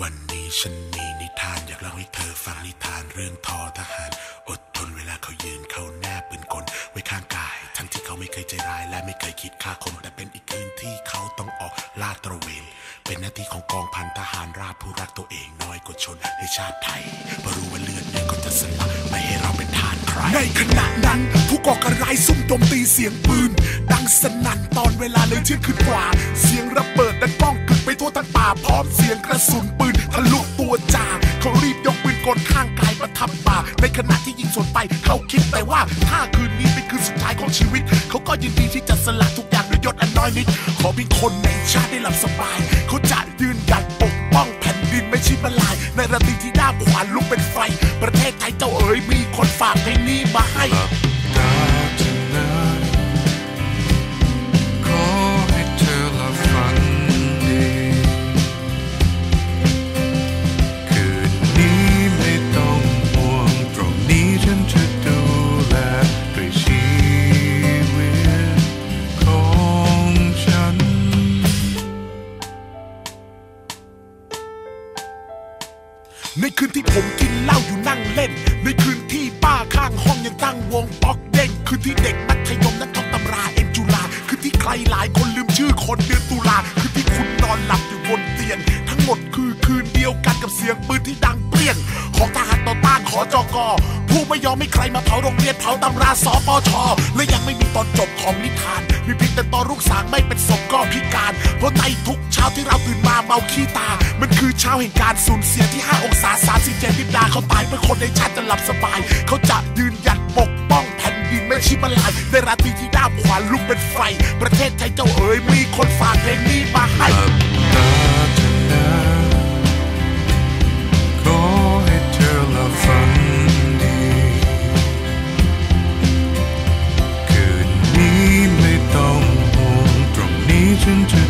วันนี้ฉันมีนิทานอยากเล่าให้เธอฟังนิทานเรื่องทอทหาร อดทนเวลาเขายืนเขาแนบปืนกลไว้ข้างกาย ทั้งที่เขาไม่เคยใจร้ายและไม่เคยคิดฆ่าคนแต่เป็นอีกคืนที่เขาต้องออกลาดตระเวน เป็นหน้าที่ของกองพันทหารราบผู้รักตัวเองน้อยกว่าชนในชาติไทยเพราะรู้ว่าเลือดเนี่ยก็จะสลักไม่ให้เราเป็นทานใครในขณะนั้นผู้ก่อการร้ายซุ่มโจมตีเสียงปืน ดังสนั่นตอนเวลาเลยเที่ยงคืนกว่า เสียงระเบิดดังก้อง กึกไปทั่วทั้งป่าพร้อมเสียงกระสุนปืนทะลุตัวจ่าเขารีบยกปืนกลข้างกายประทับบ่าในขณะที่ยิงสวนไปเขาคิดแต่ว่าถ้าคืนนี้เป็นคืนสุดท้ายของชีวิต เขาก็ยินดีที่จะสละทุกอย่างด้วยยศอันน้อยนิด ขอเพียงคนในชาติได้หลับสบาย เขาจะยืนหยัดปกป้องแผ่นดินไม่ช่มาลาย ในระดับที่ด้าขวานลุกเป็นไฟ ประเทศไทยเจ้าเอ๋ยมีคนฝากเพลงนี้มาให้ ในคืนที่ผมกินเหล้าอยู่นั่งเล่น ในคืนที่ป้าข้างห้องยังตั้งวงป๊อกเด้งคืนที่เด็กมัธยมนั้นท่องตำราเอ็นจุฬาคืนที่ใครหลายคนลืมชื่อคนเดือนตุลาคืนที่คุณนอนหลับอยู่บนเตียง ทั้งหมดคือคืนเดียวกันกับเสียงปืนที่ดังเปรี้ยง ของทหารต่อต้านขอจอกอผู้ไม่ยอมให้ใครมาเผาโรงเรียนเผาตำราสปชและยังไม่มีตอนจบของนิทานมีเพียงแต่ตอนลูกสางไม่เป็นศพก็พิการ เพราะในทุกเช้าที่เราตื่นมาเมาขี้ตา มันคือเช้าแห่งการสูญเสียที่ 5 องศา37ดิบดาเขาตายเพื่อคนในชาติจะหลับสบาย เขาจะยืนหยัดปกป้องแผ่นดินไม่ชิมาลายในราตรีที่ด้ามขวานลุกเป็นไฟ ประเทศไทยเจ้าเอ๋ยมีคนฝากเพลงนี้มาให้แต่เธอขอให้เธอหลับฝันดีคืนนี้ไม่ต้องห่วงตรงนี้ฉันจะ